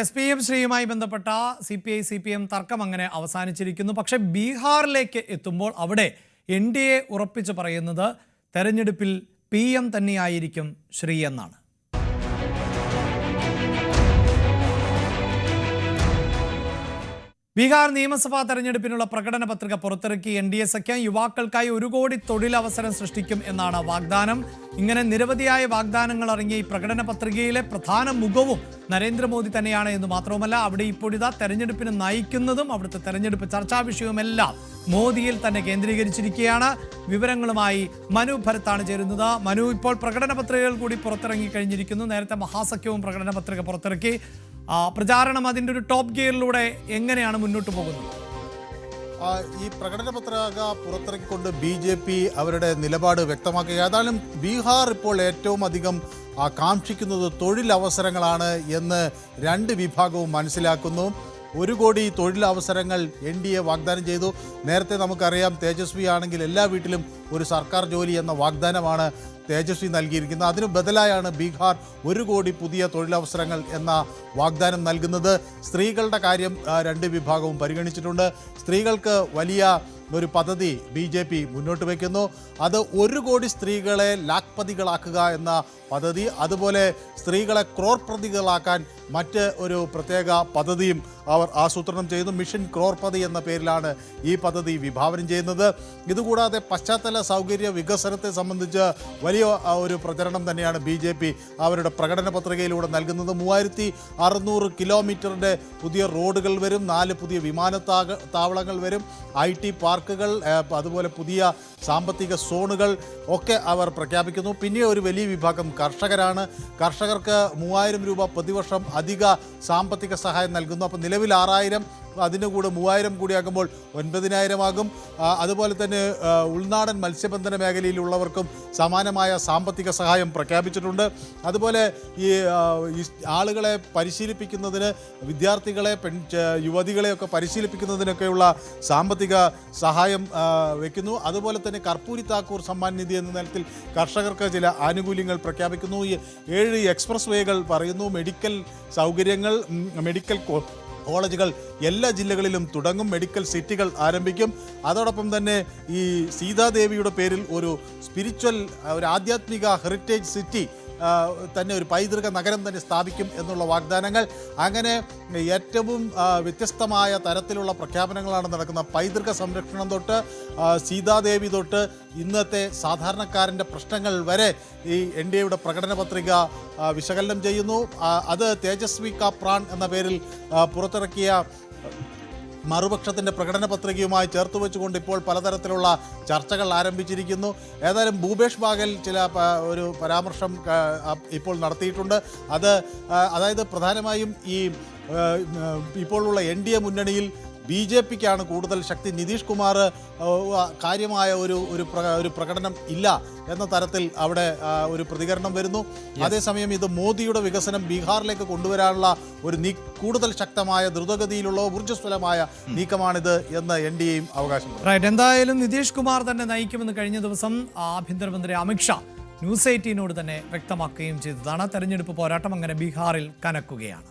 S P M ശ്രീയുമായി ബന്ധപ്പെട്ട C P I C P M തർക്കം അങ്ങനെ അവസാനിച്ചിരിക്കുന്നു. പക്ഷെ ബീഹാറിലേക്ക് എത്തുമ്പോൾ അവിടെ എൻ ഡി എ ഉറപ്പിച്ച് പറയുന്നത് തെരഞ്ഞെടുപ്പിൽ പി എം തന്നെയായിരിക്കും ശ്രീ എന്നാണ്. ബീഹാർ നിയമസഭാ തെരഞ്ഞെടുപ്പിനുള്ള പ്രകടന പത്രിക പുറത്തിറക്കി എൻ ഡി എ സഖ്യം യുവാക്കൾക്കായി ഒരു കോടി തൊഴിലവസരം സൃഷ്ടിക്കും എന്നാണ് വാഗ്ദാനം. ഇങ്ങനെ നിരവധിയായ വാഗ്ദാനങ്ങൾ അടങ്ങിയ ഈ പ്രകടന പത്രികയിലെ പ്രധാന മുഖവും നരേന്ദ്രമോദി തന്നെയാണ് എന്ന് മാത്രവുമല്ല അവിടെ ഇപ്പോഴിതാ തെരഞ്ഞെടുപ്പിന് നയിക്കുന്നതും അവിടുത്തെ തെരഞ്ഞെടുപ്പ് ചർച്ചാ വിഷയവുമെല്ലാം മോദിയിൽ തന്നെ കേന്ദ്രീകരിച്ചിരിക്കുകയാണ്. വിവരങ്ങളുമായി മനു ഭരത്താണ് ചേരുന്നത്. മനു ഇപ്പോൾ പ്രകടന പത്രികകൾ കൂടി പുറത്തിറങ്ങി കഴിഞ്ഞിരിക്കുന്നു. നേരത്തെ മഹാസഖ്യവും പ്രകടന പത്രിക പുറത്തിറക്കി. പ്രചാരണം അതിന്റെ ഒരു ടോപ്പ് ഗിയറിലൂടെ എങ്ങനെയാണ് മുന്നോട്ട് പോകുന്നത്? ഈ പ്രകടന പത്രിക പുറത്തിറക്കിക്കൊണ്ട് ബി ജെ പി അവരുടെ നിലപാട് വ്യക്തമാക്കുക ഏതായാലും ബീഹാർ ഇപ്പോൾ ഏറ്റവും അധികം കാക്ഷിക്കുന്നത് തൊഴിലവസരങ്ങളാണ് എന്ന് രണ്ട് വിഭാഗവും മനസ്സിലാക്കുന്നു. ഒരു കോടി തൊഴിലവസരങ്ങൾ എൻ ഡി എ വാഗ്ദാനം ചെയ്തു. നേരത്തെ നമുക്കറിയാം തേജസ്വി ആണെങ്കിൽ എല്ലാ വീട്ടിലും ഒരു സർക്കാർ ജോലി എന്ന വാഗ്ദാനമാണ് തേജസ്വി നൽകിയിരിക്കുന്നത് അതിനു ബദലായാണ് ബീഹാർ ഒരു കോടി പുതിയ തൊഴിലവസരങ്ങൾ എന്ന വാഗ്ദാനം നൽകുന്നത്. സ്ത്രീകളുടെ കാര്യം രണ്ട് വിഭാഗവും പരിഗണിച്ചിട്ടുണ്ട്. സ്ത്രീകൾക്ക് വലിയ ഒരു പദ്ധതി ബി ജെ പി മുന്നോട്ട് വയ്ക്കുന്നു. അത് ഒരു കോടി സ്ത്രീകളെ ലാക്പതികളാക്കുക എന്ന പദ്ധതി അതുപോലെ സ്ത്രീകളെ ക്രോർപ്രതികളാക്കാൻ മറ്റ് ഒരു പ്രത്യേക പദ്ധതിയും അവർ ആസൂത്രണം ചെയ്യുന്നു. മിഷൻ ക്രോർപതി എന്ന പേരിലാണ് ഈ പദ്ധതി വിഭാവനം ചെയ്യുന്നത്. ഇതുകൂടാതെ പശ്ചാത്തല സൗകര്യ വികസനത്തെ സംബന്ധിച്ച് വലിയ ഒരു പ്രചരണം തന്നെയാണ് ബി ജെ പി അവരുടെ പ്രകടന പത്രികയിലൂടെ നൽകുന്നത്. മൂവായിരത്തി അറുന്നൂറ് കിലോമീറ്ററിന്റെ പുതിയ റോഡുകൾ വരും നാല് പുതിയ വിമാനത്താക താവളങ്ങൾ വരും ഐ ടി പാർക്കുകൾ അതുപോലെ പുതിയ സാമ്പത്തിക സോണുകൾ ഒക്കെ അവർ പ്രഖ്യാപിക്കുന്നു. പിന്നെ ഒരു വലിയ വിഭാഗം കർഷകരാണ്. കർഷകർക്ക് മൂവായിരം രൂപ പ്രതിവർഷം അധിക സാമ്പത്തിക സഹായം നൽകുന്നു. അപ്പോൾ നിലവിൽ ആറായിരം അതിന്റെ കൂടെ മൂവായിരം കൂടിയാക്കുമ്പോൾ ഒൻപതിനായിരമാകും. അതുപോലെ തന്നെ ഉൾനാടൻ മത്സ്യബന്ധന മേഖലയിലുള്ളവർക്കും സമാനമായ സാമ്പത്തിക സഹായം പ്രഖ്യാപിച്ചിട്ടുണ്ട്. അതുപോലെ ഈ ആളുകളെ പരിശീലിപ്പിക്കുന്നതിന് വിദ്യാർത്ഥികളെ പെൺ യുവതികളെയൊക്കെ പരിശീലിപ്പിക്കുന്നതിനൊക്കെയുള്ള സാമ്പത്തിക സഹായം വയ്ക്കുന്നു അതുപോലെ തന്നെ കർപ്പൂരി താക്കൂർ സമ്മാൻ നിധി എന്ന നിലത്തിൽ കർഷകർക്ക് ചില ആനുകൂല്യങ്ങൾ പ്രഖ്യാപിക്കുന്നു. ഏഴ് എക്സ്പ്രസ് വേകൾ പറയുന്നു. മെഡിക്കൽ സൗകര്യങ്ങൾ മെഡിക്കൽ കോളേജുകൾ എല്ലാ ജില്ലകളിലും തുടങ്ങും. മെഡിക്കൽ സിറ്റികൾ ആരംഭിക്കും. അതോടൊപ്പം തന്നെ ഈ സീതാദേവിയുടെ പേരിൽ ഒരു സ്പിരിച്വൽ ഒരു ആധ്യാത്മിക ഹെറിറ്റേജ് സിറ്റി തന്നെ ഒരു പൈതൃക നഗരം തന്നെ സ്ഥാപിക്കും എന്നുള്ള വാഗ്ദാനങ്ങൾ. അങ്ങനെ ഏറ്റവും വ്യത്യസ്തമായ തരത്തിലുള്ള പ്രഖ്യാപനങ്ങളാണ് നടക്കുന്ന പൈതൃക സംരക്ഷണം തൊട്ട് സീതാദേവി തൊട്ട് ഇന്നത്തെ സാധാരണക്കാരന്റെ പ്രശ്നങ്ങൾ വരെ ഈ എൻ ഡി എയുടെ പ്രകടന പത്രിക വിശകലനം ചെയ്യുന്നു. അത് തേജസ്വി കാ പ്രാൺ എന്ന പേരിൽ പുറത്തിറക്കിയ മറുപക്ഷത്തിന്റെ പ്രകടന പത്രികയുമായി ചേർത്ത് വെച്ചുകൊണ്ട് ഇപ്പോൾ പലതരത്തിലുള്ള ചർച്ചകൾ ആരംഭിച്ചിരിക്കുന്നു. ഏതായാലും ഭൂപേഷ് ബാഗൽ ചില ഒരു പരാമർശം ഇപ്പോൾ നടത്തിയിട്ടുണ്ട്. അത് അതായത് പ്രധാനമായും ഈ ഇപ്പോഴുള്ള എൻ ഡി എ മുന്നണിയിൽ ബി ജെ പിക്കാണ് കൂടുതൽ ശക്തി. നിതീഷ് കുമാർ കാര്യമായ ഒരു ഒരു ഒരു പ്രകടനം ഇല്ല എന്ന തരത്തിൽ അവിടെ ഒരു പ്രതികരണം വരുന്നു. അതേസമയം ഇത് മോദിയുടെ വികസനം ബീഹാറിലേക്ക് കൊണ്ടുവരാനുള്ള ഒരു നീ കൂടുതൽ ശക്തമായ ദ്രുതഗതിയിലുള്ള ഊർജസ്വലമായ നീക്കമാണിത് എന്ന് എൻ ഡി എയും അവകാശം റൈറ്റ് എന്തായാലും നിതീഷ് കുമാർ തന്നെ നയിക്കുമെന്ന് കഴിഞ്ഞ ദിവസം ആഭ്യന്തരമന്ത്രി അമിത്ഷാ ന്യൂസ് എയ്റ്റീനോട് തന്നെ വ്യക്തമാക്കുകയും ചെയ്തതാണ്. തെരഞ്ഞെടുപ്പ് പോരാട്ടം അങ്ങനെ ബീഹാറിൽ കനക്കുകയാണ്.